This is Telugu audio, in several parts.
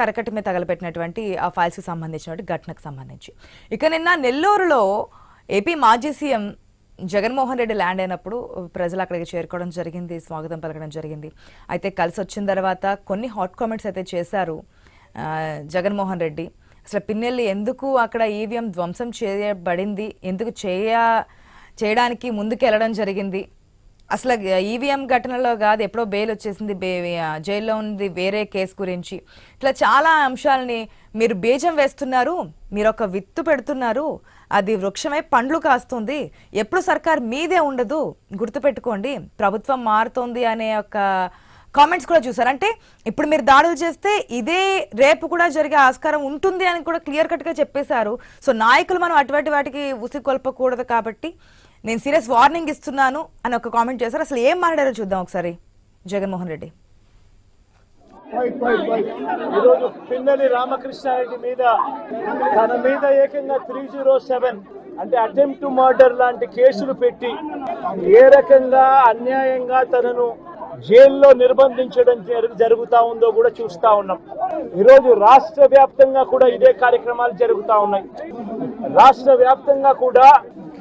కరకటమే మీద ఆ ఫైల్స్కి సంబంధించినటువంటి ఘటనకు సంబంధించి. ఇక నిన్న నెల్లూరులో ఏపీ మాజీ సీఎం జగన్మోహన్ రెడ్డి ల్యాండ్ అయినప్పుడు ప్రజలు అక్కడికి చేరుకోవడం జరిగింది స్వాగతం పలకడం జరిగింది. అయితే కలిసి వచ్చిన తర్వాత కొన్ని హాట్ కామెంట్స్ అయితే చేశారు జగన్మోహన్ రెడ్డి. అసలు పిన్నెల్లి ఎందుకు అక్కడ ఈవీఎం ధ్వంసం చేయబడింది? ఎందుకు చేయ చేయడానికి ముందుకు వెళ్ళడం జరిగింది? అసలు ఈవీఎం ఘటనలో కాదు ఎప్పుడో బెయిల్ వచ్చేసింది బే జైల్లో ఉంది వేరే కేసు గురించి. ఇట్లా చాలా అంశాలని మీరు బీజం వేస్తున్నారు మీరు ఒక విత్తు పెడుతున్నారు అది వృక్షమై పండ్లు కాస్తుంది. ఎప్పుడు సర్కార్ మీదే ఉండదు గుర్తుపెట్టుకోండి. ప్రభుత్వం మారుతోంది అనే ఒక కామెంట్స్ కూడా చూసారు అంటే ఇప్పుడు మీరు దాడులు చేస్తే ఇదే రేపు కూడా జరిగే ఆస్కారం ఉంటుంది అని కూడా క్లియర్ కట్గా చెప్పేశారు. సో నాయకులు మనం అటువంటి వాటికి ఉసికొల్పకూడదు కాబట్టి నేను సీరియస్ వార్నింగ్ ఇస్తున్నాను అని ఒక కామెంట్ చేశారు. అసలు ఏం మాట్లాడారో చూద్దాం ఒకసారి. జగన్మోహన్ రెడ్డి. ఈరోజు పిన్నెలి రామకృష్ణారెడ్డి మీద తన మీద ఏకంగా త్రీ జీరో సెవెన్ అంటే అటెంప్ట్ మర్డర్ లాంటి కేసులు పెట్టి ఏ రకంగా అన్యాయంగా తనను జైల్లో నిర్బంధించడం జరు- ఉందో కూడా చూస్తూ ఉన్నాం. ఈరోజు రాష్ట్ర వ్యాప్తంగా కూడా ఇదే కార్యక్రమాలు జరుగుతూ ఉన్నాయి. రాష్ట్ర వ్యాప్తంగా కూడా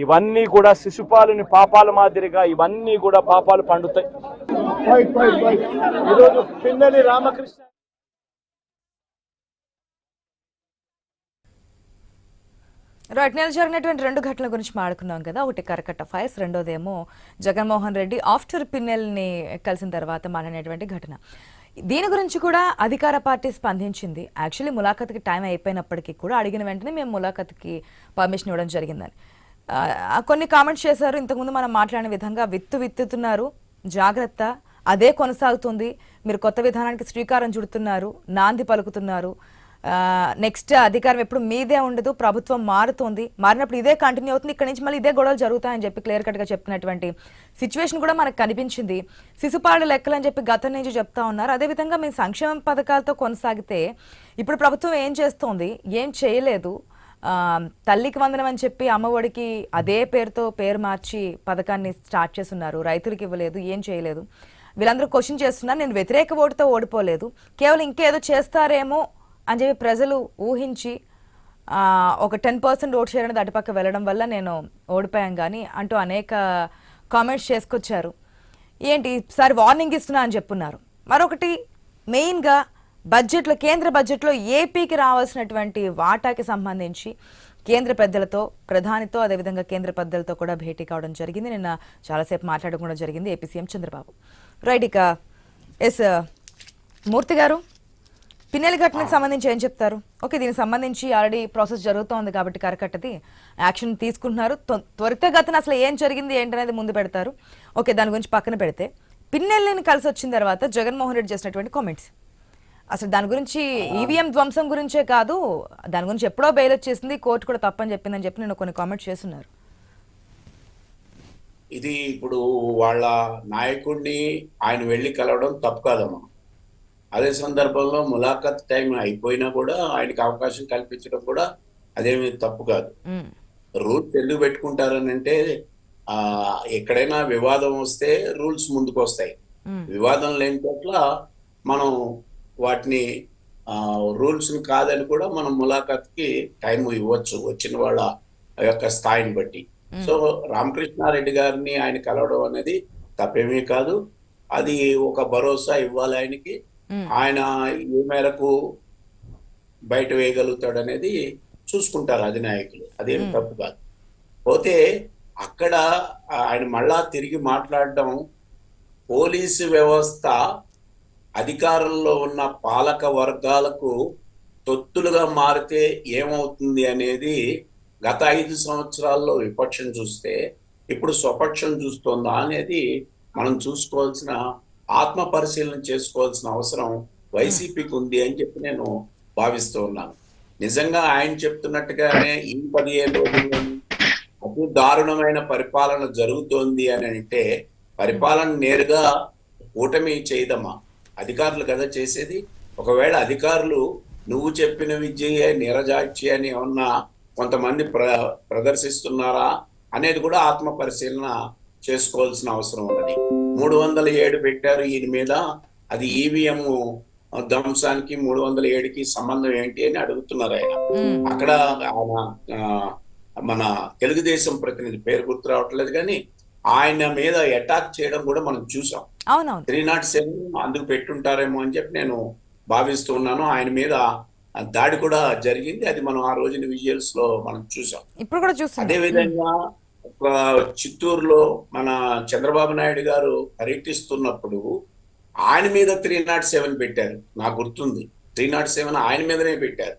ఇవన్నీ కూడా శిశుపాలుని పాపాల మాదిరిగా ఇవన్నీ కూడా పాపాలు పండుతాయి. ఈరోజు పిన్నెలి రామకృష్ణ రైట్ నేను జరిగినటువంటి రెండు ఘటనల గురించి మాట్లాడుకున్నాం కదా. ఒకటి కరకట్ట ఫైల్స్ రెండోదేమో జగన్మోహన్ రెడ్డి ఆఫ్టర్ పిన్నెల్ని కలిసిన తర్వాత మాట్లాడినటువంటి ఘటన. దీని గురించి కూడా అధికార పార్టీ స్పందించింది. యాక్చువల్లీ ములాఖత్కి టైం అయిపోయినప్పటికీ కూడా అడిగిన వెంటనే మేము ములాఖత్కి పర్మిషన్ ఇవ్వడం జరిగిందని. కొన్ని కామెంట్స్ చేశారు. ఇంతకుముందు మనం మాట్లాడిన విధంగా విత్తు విత్తుతున్నారు. జాగ్రత్త. అదే కొనసాగుతుంది. మీరు కొత్త విధానానికి శ్రీకారం చుడుతున్నారు. నాంది పలుకుతున్నారు. నెక్స్ట్ అధికారం ఎప్పుడు మీదే ఉండదు. ప్రభుత్వం మారుతోంది. మారినప్పుడు ఇదే కంటిన్యూ అవుతుంది. ఇక్కడ నుంచి మళ్ళీ ఇదే గొడవలు జరుగుతాయని చెప్పి క్లియర్ కట్గా చెప్పినటువంటి సిచ్యువేషన్ కూడా మనకు కనిపించింది. శిశుపాడు లెక్కలు అని చెప్పి గతం నుంచి చెప్తా ఉన్నారు. అదేవిధంగా మీ సంక్షేమ పథకాలతో కొనసాగితే ఇప్పుడు ప్రభుత్వం ఏం చేస్తోంది? ఏం చేయలేదు. తల్లికి వందనం అని చెప్పి అమ్మఒడికి అదే పేరుతో పేరు మార్చి పథకాన్ని స్టార్ట్ చేస్తున్నారు. రైతులకు ఇవ్వలేదు ఏం చేయలేదు. వీళ్ళందరూ క్వశ్చన్ చేస్తున్నారు నేను వ్యతిరేక ఓటుతో ఓడిపోలేదు. కేవలం ఇంకేదో చేస్తారేమో అని చెప్పి ప్రజలు ఊహించి ఒక టెన్ పర్సెంట్ ఓట్ చేయడానికి అటుపక్క వెళ్ళడం వల్ల నేను ఓడిపోయాం కానీ అంటూ అనేక కామెంట్స్ చేసుకొచ్చారు. ఏంటి ఈసారి వార్నింగ్ ఇస్తున్నా అని చెప్పున్నారు. మరొకటి మెయిన్గా బడ్జెట్లో కేంద్ర బడ్జెట్లో ఏపీకి రావాల్సినటువంటి వాటాకి సంబంధించి కేంద్ర పెద్దలతో ప్రధానితో అదేవిధంగా కేంద్ర పెద్దలతో కూడా భేటీ కావడం జరిగింది. నిన్న చాలాసేపు మాట్లాడడం కూడా జరిగింది ఏపీ సీఎం చంద్రబాబు. రైట్ ఇక ఎస్ మూర్తి గారు పిన్నెల ఘటనకు సంబంధించి ఏం చెప్తారు? ఓకే దీనికి సంబంధించి ఆల్రెడీ ప్రాసెస్ జరుగుతోంది కాబట్టి కరకట్టది. యాక్షన్ తీసుకుంటున్నారు. త్వ- త్వరితగతిన అసలు ఏం జరిగింది ఏంటనేది ముందు పెడతారు. ఓకే దాని గురించి పక్కన పెడితే పిన్నెల్ని కలిసి వచ్చిన తర్వాత జగన్మోహన్ రెడ్డి చేసినటువంటి కామెంట్స్. అసలు దాని గురించి ఈవీఎం ధ్వంసం గురించే కాదు దాని గురించి ఎప్పుడో బెయిల్ వచ్చేసింది కోర్టు కూడా తప్పని చెప్పిందని చెప్పి నేను కొన్ని కామెంట్స్ చేస్తున్నారు. ఇది ఇప్పుడు వాళ్ళ నాయకుడిని ఆయన వెళ్ళి కలవడం తప్పు కాదమ్మా. అదే సందర్భంలో ములాఖత్ టైం అయిపోయినా కూడా ఆయనకి అవకాశం కల్పించడం కూడా అదేమి తప్పు కాదు. రూల్స్ ఎందుకు పెట్టుకుంటారని అంటే ఆ ఎక్కడైనా వివాదం వస్తే రూల్స్ ముందుకు వస్తాయి వివాదం లేని చోట్ల మనం వాటిని రూల్స్ కాదని కూడా మనం ములాఖత్కి టైం ఇవ్వచ్చు వచ్చిన వాళ్ళ యొక్క స్థాయిని బట్టి. సో రామకృష్ణారెడ్డి గారిని ఆయన కలవడం అనేది తప్పేమీ కాదు. అది ఒక భరోసా ఇవ్వాలి ఆయనకి. ఆయన ఏ మేరకు బయట వేయగలుగుతాడు అనేది చూసుకుంటారు అధినాయకులు. అదేం తప్పు కాదు. పోతే అక్కడ ఆయన మళ్ళా తిరిగి మాట్లాడడం పోలీసు వ్యవస్థ అధికారంలో ఉన్న పాలక వర్గాలకు తొత్తులుగా మారితే ఏమవుతుంది అనేది గత ఐదు సంవత్సరాల్లో విపక్షం చూస్తే ఇప్పుడు స్వపక్షం చూస్తోందా అనేది మనం చూసుకోవాల్సిన ఆత్మ పరిశీలన చేసుకోవాల్సిన అవసరం వైసీపీకి ఉంది అని చెప్పి నేను భావిస్తూ ఉన్నాను. నిజంగా ఆయన చెప్తున్నట్టుగానే ఈ పదిహేను రోజుల్లోని అతి దారుణమైన పరిపాలన జరుగుతోంది అని అంటే పరిపాలన నేరుగా కూటమి చేయదమ్మా అధికారులు కదా చేసేది? ఒకవేళ అధికారులు నువ్వు చెప్పిన విద్య నిరజాక్షి అని ఏమన్నా కొంతమంది ప్ర ప్రదర్శిస్తున్నారా అనేది కూడా ఆత్మ పరిశీలన చేసుకోవాల్సిన అవసరం ఉన్నది. మూడు వందల ఏడు పెట్టారు ఈయన మీద. అది ఈవీఎం ధ్వంసానికి మూడు వందల ఏడుకి సంబంధం ఏంటి అని అడుగుతున్నారు ఆయన. అక్కడ ఆయన మన తెలుగుదేశం ప్రతినిధి పేరు గుర్తు రావట్లేదు కానీ ఆయన మీద అటాక్ చేయడం కూడా మనం చూసాం. అవునవును. త్రీ నాట్ సెవెన్ అందుకు పెట్టుంటారేమో అని చెప్పి నేను భావిస్తూ ఉన్నాను. ఆయన మీద దాడి కూడా జరిగింది. అది మనం ఆ రోజున విజువల్స్లో మనం చూసాం. ఇప్పుడు కూడా అదే చూస్తున్నాం. విధంగా ఒక చిత్తూరులో మన చంద్రబాబు నాయుడు గారు పర్యటిస్తున్నప్పుడు ఆయన మీద త్రీ నాట్ సెవెన్ పెట్టారు. నాకు గుర్తుంది. త్రీ నాట్ సెవెన్ ఆయన మీదనే పెట్టారు.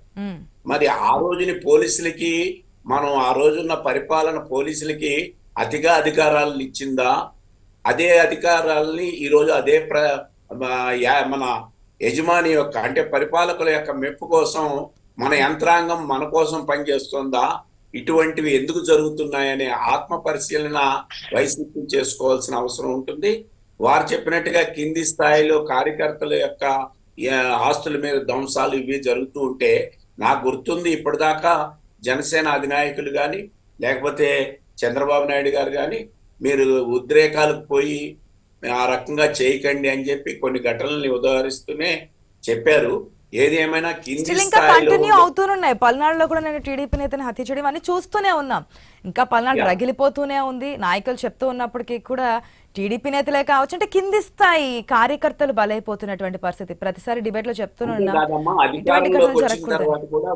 మరి ఆ రోజుని పోలీసులకి మనం ఆ రోజున్న పరిపాలన పోలీసులకి అతిగా అధికారాలను ఇచ్చిందా? అదే అధికారాలని ఈరోజు అదే ప్ర మన యజమాని యొక్క అంటే పరిపాలకుల యొక్క మెప్పు కోసం మన యంత్రాంగం మన కోసం పనిచేస్తుందా? ఇటువంటివి ఎందుకు జరుగుతున్నాయనే ఆత్మ పరిశీలన వైసీపీ చేసుకోవాల్సిన అవసరం ఉంటుంది. వారు చెప్పినట్టుగా కింది స్థాయిలో కార్యకర్తల యొక్క ఆస్తుల మీద ధ్వంసాలు ఇవి జరుగుతూ ఉంటే నాకు గుర్తుంది ఇప్పటిదాకా జనసేన అధినాయకులు కానీ లేకపోతే చంద్రబాబు నాయుడు గారు కానీ మీరు ఉద్రేకాలకు పోయి ఆ రకంగా చేయకండి అని చెప్పి కొన్ని ఘటనల్ని ఉదాహరిస్తూనే చెప్పారు. ఏది ఏమైనా ఇంకా కంటిన్యూ అవుతూనే పల్నాడులో కూడా నేను టీడీపీ నేతని హత్య చేయడం అన్ని చూస్తూనే ఉన్నాం. ఇంకా పల్నాడు. రగిలిపోతూనే ఉంది. నాయకులు చెప్తూ ఉన్నప్పటికీ కూడా టీడీపీ నేతలే కావచ్చు అంటే కింది స్థాయి కార్యకర్తలు బలైపోతున్నటువంటి పరిస్థితి. ప్రతిసారి డిబేట్లో చెప్తూనే ఉన్నాం.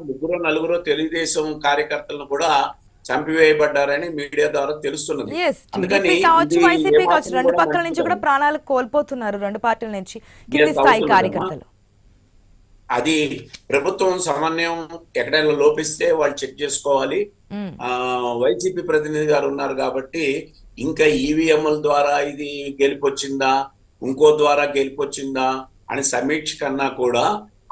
ముగ్గురు నలుగురు తెలుగుదేశం కార్యకర్తలను కూడా చంపివేయబడ్డారని మీడియా ద్వారా తెలుస్తున్నది. అందుకని కావచ్చు వైసీపీ కావచ్చు రెండు పక్కల నుంచి కూడా. ప్రాణాలు కోల్పోతున్నారు రెండు పార్టీల నుంచి. కింది స్థాయి. కార్యకర్తలు. అది ప్రభుత్వం సమన్వయం ఎక్కడైనా లోపిస్తే వాళ్ళు చెక్ చేసుకోవాలి. ఉమ్, ఆ వైసీపీ ప్రతినిధి గారు ఉన్నారు కాబట్టి ఇంకా ఈవీఎంల ద్వారా ఇది గెలిపొచ్చిందా ఇంకో ద్వారా గెలిపొచ్చిందా అని సమీక్ష కన్నా కూడా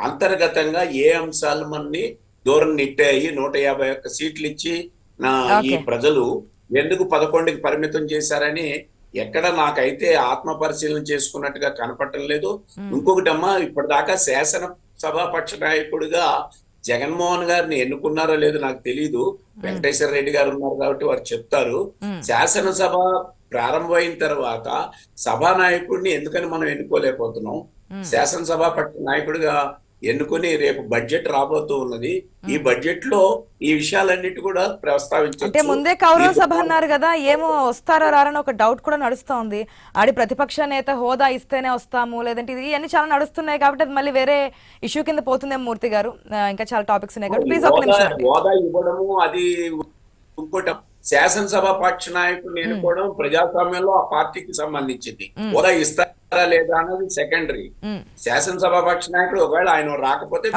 అంతర్గతంగా ఏ అంశాలు మనని దూరం నెట్టాయి నూట యాభై ఒక్క సీట్లు ఇచ్చి ఈ Okay. ప్రజలు ఎందుకు పదకొండుకి పరిమితం చేశారని ఎక్కడ నాకైతే ఆత్మ పరిశీలన చేసుకున్నట్టుగా కనపడటం లేదు ఇంకొకటమ్మా ఇప్పటిదాకా శాసన సభాపక్ష నాయకుడిగా జగన్మోహన్ గారిని ఎన్నుకున్నారో లేదో నాకు తెలియదు వెంకటేశ్వర రెడ్డి గారు ఉన్నారు కాబట్టి వారు చెప్తారు. శాసనసభ ప్రారంభమైన తర్వాత సభానాయకుడిని ఎందుకని మనం ఎన్నుకోలేకపోతున్నాం మ్మ్. శాసనసభాపక్ష నాయకుడిగా ఎన్నుకొని రేపు బడ్జెట్ రాబోతూ ఉన్నది ఈ బడ్జెట్లో ఈ విషయాలన్నిటి కూడా ప్రస్తావించవచ్చు అంటే ముందే కౌరవ సభ అన్నారు కదా ఏమో వస్తారో రారని ఒక డౌట్ కూడా నడుస్తా ఉంది ఆడి ప్రతిపక్ష నేత హోదా ఇస్తేనే వస్తాము లేదంటే ఇది ఇవన్నీ చాలా నడుస్తున్నాయి కాబట్టి అది మళ్ళీ వేరే ఇష్యూ కింద పోతుందేమో మూర్తి గారు. ఇంకా చాలా టాపిక్స్ ఉన్నాయి కాబట్టి ప్లీజ్ ఒక నిమిషం. హోదా ఇవ్వడము అది ఇంకోటి శాసనసభ పక్ష నాయకుడిని ఎన్నుకోవడం ప్రజాస్వామ్యంలో ఆ పార్టీకి సంబంధించింది. హోదా ఇస్తారా లేదా అన్నది సెకండరీ. శాసనసభ పక్ష నాయకుడు ఒకవేళ ఆయన రాకపోతే